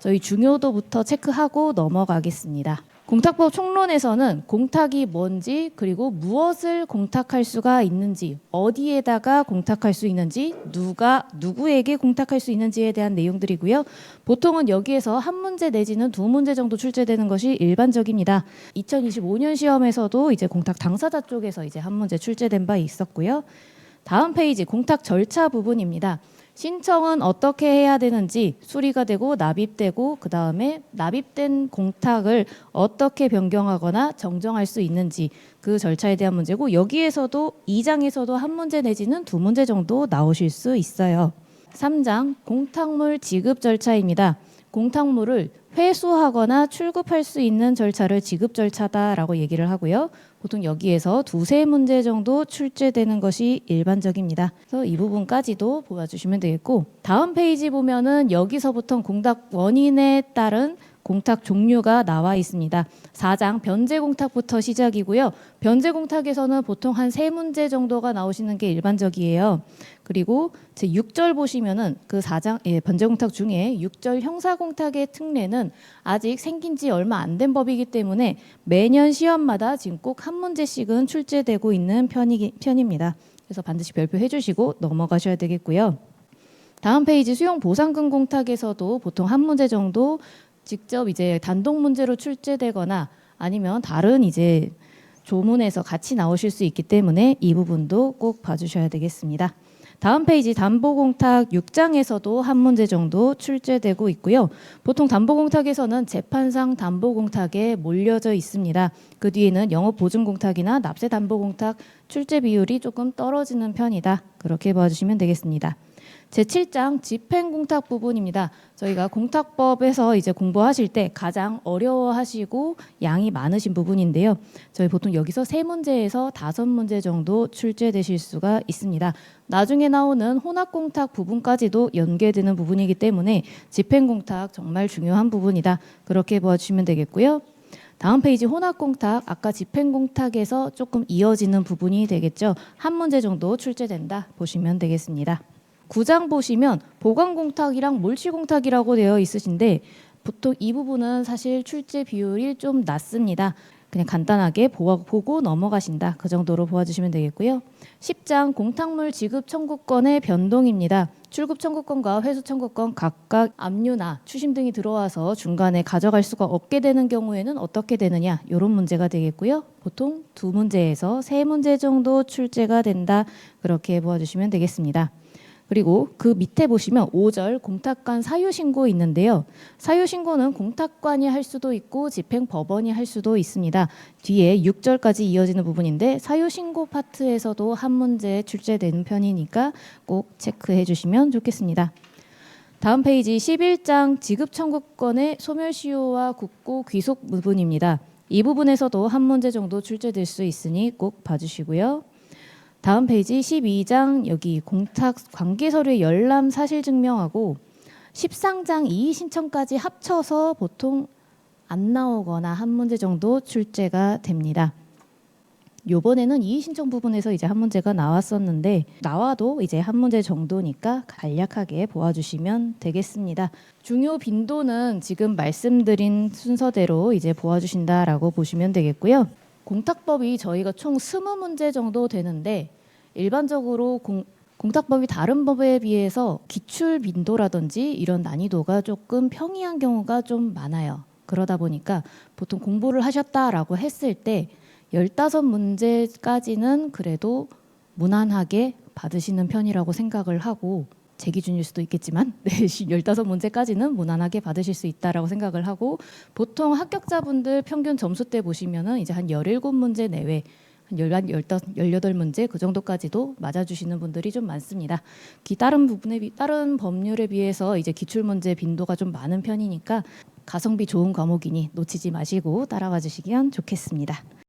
저희 중요도부터 체크하고 넘어가겠습니다. 공탁법 총론에서는 공탁이 뭔지 그리고 무엇을 공탁할 수가 있는지 어디에다가 공탁할 수 있는지 누가 누구에게 공탁할 수 있는지에 대한 내용들이고요. 보통은 여기에서 한 문제 내지는 두 문제 정도 출제되는 것이 일반적입니다. 2025년 시험에서도 이제 공탁 당사자 쪽에서 이제 한 문제 출제된 바 있었고요. 다음 페이지 공탁 절차 부분입니다. 신청은 어떻게 해야 되는지 수리가 되고 납입되고 그 다음에 납입된 공탁을 어떻게 변경하거나 정정할 수 있는지 그 절차에 대한 문제고 여기에서도 2장에서도 한 문제 내지는 두 문제 정도 나오실 수 있어요. 3장 공탁물 지급 절차입니다. 공탁물을 회수하거나 출급할 수 있는 절차를 지급 절차다라고 얘기를 하고요. 보통 여기에서 두세 문제 정도 출제되는 것이 일반적입니다. 그래서 이 부분까지도 보아주시면 되겠고 다음 페이지 보면은 여기서부터 공탁 원인에 따른 공탁 종류가 나와 있습니다. 4장 변제 공탁부터 시작이고요. 변제 공탁에서는 보통 한 세 문제 정도가 나오시는 게 일반적이에요. 그리고 제 6절 보시면은 그 4장 예, 변제 공탁 중에 6절 형사 공탁의 특례는 아직 생긴 지 얼마 안 된 법이기 때문에 매년 시험마다 지금 꼭한 문제씩은 출제되고 있는 편이, 편입니다. 그래서 반드시 별표해 주시고 넘어가셔야 되겠고요. 다음 페이지 수용 보상금 공탁에서도 보통 한 문제 정도 직접 이제 단독 문제로 출제되거나 아니면 다른 이제 조문에서 같이 나오실 수 있기 때문에 이 부분도 꼭 봐주셔야 되겠습니다. 다음 페이지 담보공탁 6장에서도 한 문제 정도 출제되고 있고요. 보통 담보공탁에서는 재판상 담보공탁에 몰려져 있습니다. 그 뒤에는 영업보증공탁이나 납세담보공탁 출제 비율이 조금 떨어지는 편이다. 그렇게 봐주시면 되겠습니다. 제7장 집행공탁 부분입니다. 저희가 공탁법에서 이제 공부하실 때 가장 어려워하시고 양이 많으신 부분인데요. 저희 보통 여기서 세 문제에서 다섯 문제 정도 출제되실 수가 있습니다. 나중에 나오는 혼합공탁 부분까지도 연계되는 부분이기 때문에 집행공탁 정말 중요한 부분이다. 그렇게 봐주시면 되겠고요. 다음 페이지 혼합공탁 아까 집행공탁에서 조금 이어지는 부분이 되겠죠. 한 문제 정도 출제된다 보시면 되겠습니다. 9장 보시면 보관공탁이랑 몰치공탁이라고 되어 있으신데 보통 이 부분은 사실 출제 비율이 좀 낮습니다. 그냥 간단하게 보고 넘어가신다. 그 정도로 보아주시면 되겠고요. 10장 공탁물 지급 청구권의 변동입니다. 출급 청구권과 회수 청구권 각각 압류나 추심 등이 들어와서 중간에 가져갈 수가 없게 되는 경우에는 어떻게 되느냐 이런 문제가 되겠고요. 보통 두 문제에서 세 문제 정도 출제가 된다 그렇게 보아주시면 되겠습니다. 그리고 그 밑에 보시면 5절 공탁관 사유 신고 있는데요. 사유 신고는 공탁관이 할 수도 있고 집행 법원이 할 수도 있습니다. 뒤에 6절까지 이어지는 부분인데 사유 신고 파트에서도 한 문제 출제되는 편이니까 꼭 체크해 주시면 좋겠습니다. 다음 페이지 11장 지급 청구권의 소멸시효와 국고 귀속 부분입니다. 이 부분에서도 한 문제 정도 출제될 수 있으니 꼭 봐주시고요. 다음 페이지 12장 여기 공탁 관계 서류의 열람 사실 증명하고 13장 이의 신청까지 합쳐서 보통 안 나오거나 한 문제 정도 출제가 됩니다. 요번에는 이의 신청 부분에서 이제 한 문제가 나왔었는데 나와도 이제 한 문제 정도니까 간략하게 보아주시면 되겠습니다. 중요 빈도는 지금 말씀드린 순서대로 이제 보아주신다라고 보시면 되겠고요. 공탁법이 저희가 총 20문제 정도 되는데 일반적으로 공, 공탁법이 다른 법에 비해서 기출 빈도라든지 이런 난이도가 조금 평이한 경우가 좀 많아요. 그러다 보니까 보통 공부를 하셨다라고 했을 때 15문제까지는 그래도 무난하게 받으시는 편이라고 생각을 하고 제 기준일 수도 있겠지만 네, 15문제까지는 무난하게 받으실 수 있다라고 생각을 하고 보통 합격자분들 평균 점수 때 보시면은 이제 한 17문제 내외 한 11, 18문제 그 정도까지도 맞아주시는 분들이 좀 많습니다. 기 다른 부분에 비, 다른 법률에 비해서 이제 기출문제 빈도가 좀 많은 편이니까 가성비 좋은 과목이니 놓치지 마시고 따라와 주시면 좋겠습니다.